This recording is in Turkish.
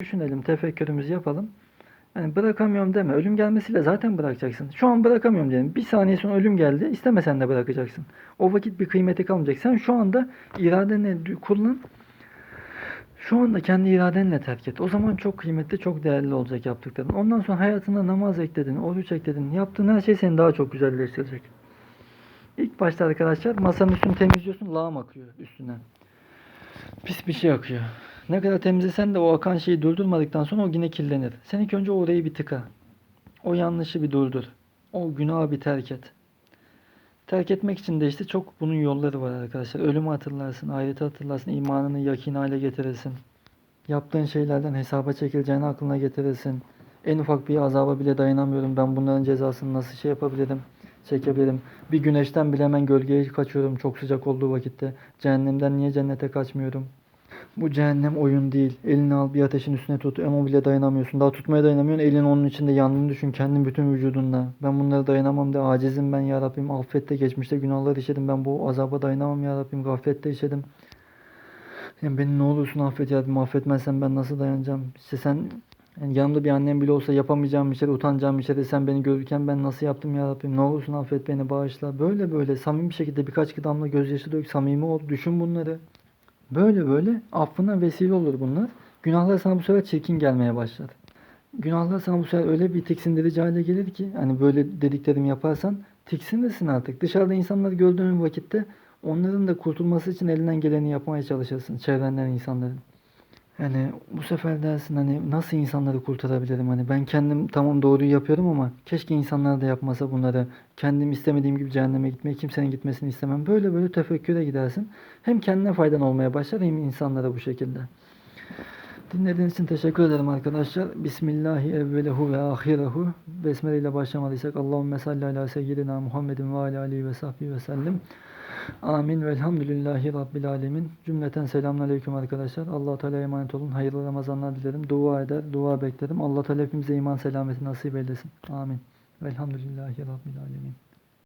düşünelim, tefekkürümüzü yapalım. Yani bırakamıyorum deme. Ölüm gelmesiyle zaten bırakacaksın. Şu an bırakamıyorum diyelim. Bir saniye sonra ölüm geldi. İstemesen de bırakacaksın. O vakit bir kıymeti kalmayacak. Sen şu anda iradenle kullan. Şu anda kendi iradenle terk et. O zaman çok kıymetli, çok değerli olacak yaptıkların. Ondan sonra hayatına namaz ekledin, oruç ekledin. Yaptığın her şey seni daha çok güzelleştirecek. İlk başta arkadaşlar masanın üstünü temizliyorsun. Lağım akıyor üstüne. Pis bir şey akıyor. Ne kadar temizlesen de o akan şeyi durdurmadıktan sonra o yine kirlenir. Sen ilk önce orayı bir tıka. O yanlışı bir durdur. O günahı bir terk et. Terk etmek için de işte çok bunun yolları var arkadaşlar. Ölümü hatırlarsın, ahireti hatırlarsın, imanını yakin hale getirirsin. Yaptığın şeylerden hesaba çekileceğini aklına getirirsin. En ufak bir azaba bile dayanamıyorum. Ben bunların cezasını nasıl şey yapabilirim, çekebilirim. Bir güneşten bile hemen gölgeye kaçıyorum çok sıcak olduğu vakitte. Cehennemden niye cennete kaçmıyorum? Bu cehennem oyun değil. Elini al bir ateşin üstüne tut. Ama bile dayanamıyorsun. Daha tutmaya dayanamıyorsun. Elin onun içinde yandığını düşün. Kendin bütün vücudunla. Ben bunlara dayanamam de. Acizim ben ya Rabbim. Affet de geçmişte günahlar işledim. Ben bu azaba dayanamam ya Rabbim. Gaflette işledim. Yani beni ne olursun affet ya Rabbim. Affetmezsen ben nasıl dayanacağım? İşte sen yani yanımda bir annem bile olsa yapamayacağım bir şey, utanacağım bir şey de sen beni görürken ben nasıl yaptım ya Rabbim? Ne olursun affet beni, bağışla. Böyle böyle samimi bir şekilde birkaç damla gözyaşı dök. Samimi ol. Düşün bunları. Böyle böyle affına vesile olur bunlar. Günahlar sana bu sefer çirkin gelmeye başlar. Günahlar sana bu sefer öyle bir tiksindirici hale gelir ki hani böyle dediklerimi yaparsan tiksinirsin artık. Dışarıda insanları gördüğün vakitte onların da kurtulması için elinden geleni yapmaya çalışırsın. Çevrenden insanların. Yani bu sefer dersin hani nasıl insanları kurtarabilirim hani ben kendim tamam doğruyu yapıyorum ama keşke insanlar da yapmasa bunları. Kendim istemediğim gibi cehenneme gitmeyi kimsenin gitmesini istemem. Böyle böyle tefekküre gidersin. Hem kendine faydan olmaya başlar hem insanlara bu şekilde. Dinlediğiniz için teşekkür ederim arkadaşlar. Bismillahi evvelehu ve ahirehu. Besmele ile başlamadıysak Allahümme salli ala seyyidina Muhammedin ve ala ve sahbihi ve sellem. Amin ve elhamdülillahi rabbil alemin. Cümleten selamünaleyküm arkadaşlar. Allah Teala'ya emanet olun. Hayırlı Ramazanlar dilerim. Dua eder, dua beklerim. Allah Teala hepimize iman selameti nasip eylesin. Amin. Velhamdülillahi rabbil alemin.